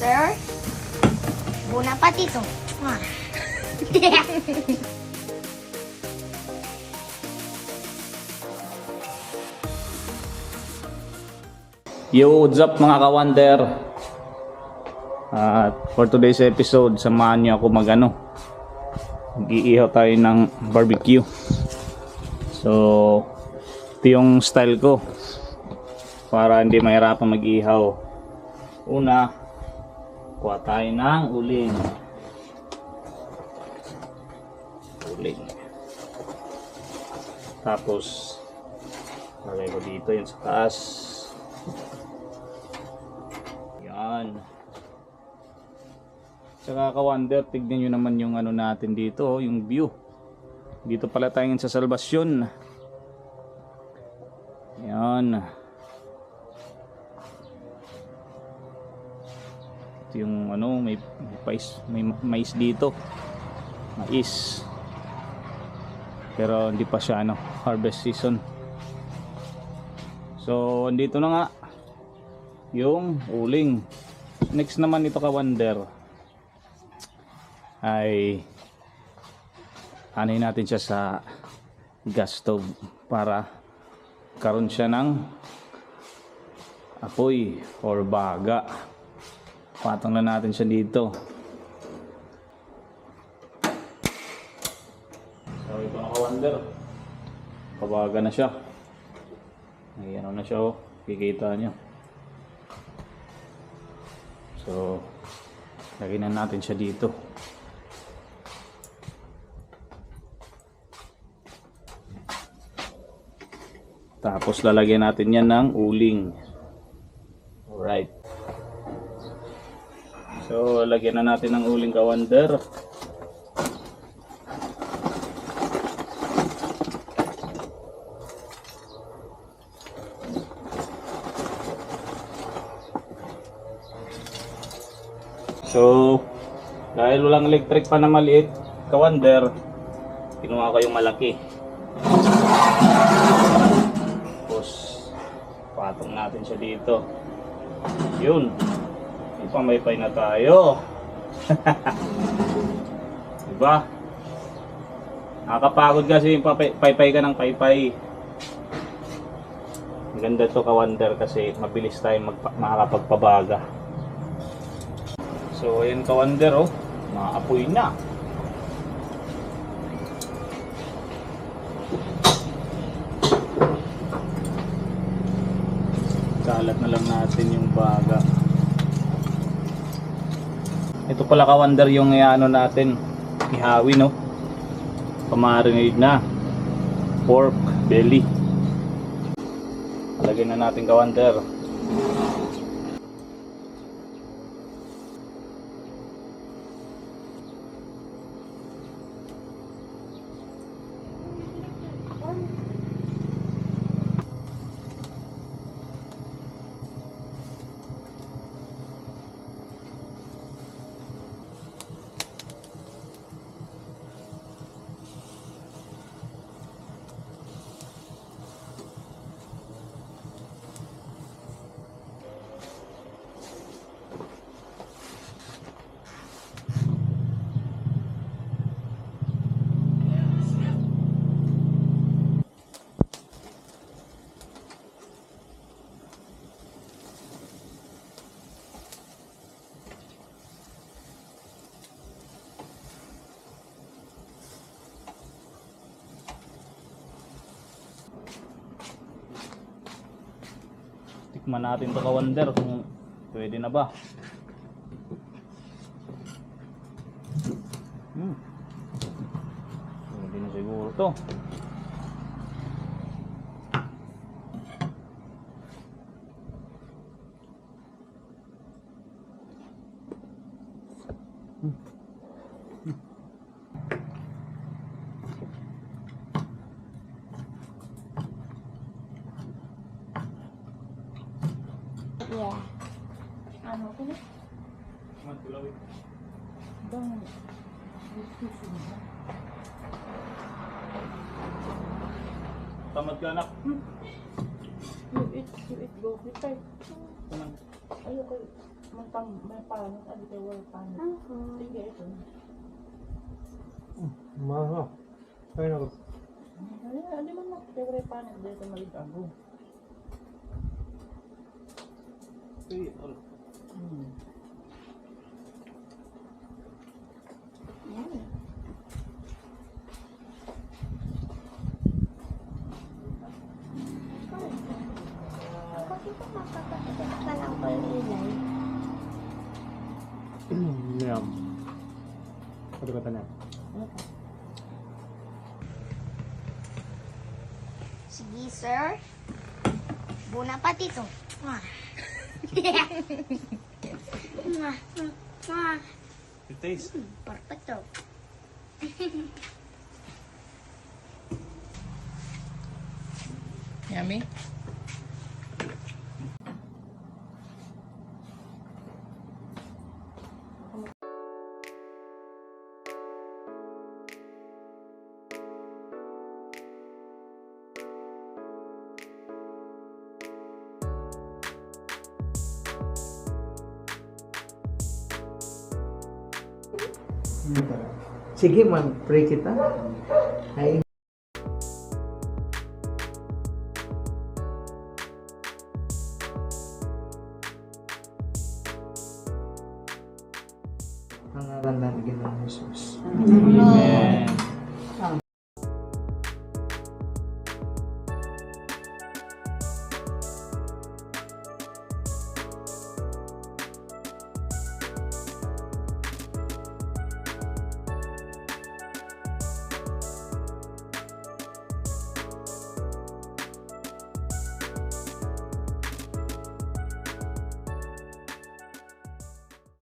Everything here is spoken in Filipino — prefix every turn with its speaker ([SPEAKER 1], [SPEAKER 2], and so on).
[SPEAKER 1] sir. Buna patito. Ah.
[SPEAKER 2] Yo, what's up mga ka-wonder? At for today's episode, samahan niyo ako magano. Mag-iihaw tayo ng barbecue. So, ito yung style ko. Para hindi mahirapan mag-ihaw. Una, kuha tayo ng uling. Uling. Tapos, lagay ko dito yung sa taas. Yan. Tsaka ka-wonder, tignan nyo naman yung ano natin dito, oh, yung view. Dito pala tayo sa Salvasyon. Yan. Ito yung ano, may, may, mais, may mais dito. Mais. Pero hindi pa siya ano, harvest season. So, andito na nga yung uling. Next naman ito ka wonder ay anin natin siya sa gas stove para karon siya ng apoy or baga. Patong na natin siya dito. So ito na ka wonder. Pabaga na siya. Ay ano na siya oh. Kikita niyo. So, lagyan na natin siya dito. Tapos lalagyan natin yan ng uling. Alright. So, lagyan na natin ng uling kawander. So, dahil walang electric pa na maliit, kawander, kinuha ko yung malaki. Tapos, patong natin siya dito. Yun. Ipamaypay na tayo. diba? Nakakapagod kasi yung paypay ka ng paypay. Ganda to kawander kasi mabilis tayo magpa- makakapagpabaga. So, ayun ka-wonder, oh. Maapoy na. Kalat na lang natin yung baga. Ito pala ka-wonder yung ano natin. Ihawi, no? Pamarinade na. Pork belly. Lagyan na natin ka-wonder. Tikman natin to ka-wonder kung pwede na ba. Hmm. Pwede na siguro to.
[SPEAKER 1] yeah. Ano ko na? Dang.
[SPEAKER 2] Tamad ka anak.
[SPEAKER 1] You eat, you eat, go. Bitay.
[SPEAKER 2] Tamad.
[SPEAKER 1] Ayoko.
[SPEAKER 3] May pang, may panot, ano kayo, wala panot.
[SPEAKER 1] Ako.
[SPEAKER 3] Sige, ito.
[SPEAKER 4] Mahal. Kaya na
[SPEAKER 3] Ay, ano man na, kayo wala panot, dito maligago. Hmm.
[SPEAKER 1] Yan eh. Makakatagal ka lang ko yung ilay?
[SPEAKER 4] Miyam. Ano ka na?
[SPEAKER 1] Sige, sir. Buna pa dito.
[SPEAKER 2] It tastes.
[SPEAKER 1] Perfecto.
[SPEAKER 3] Yummy?
[SPEAKER 4] Sige, mag-pray kita. Ay. Pangalan ng Ginoong Jesus. Amen. Amen.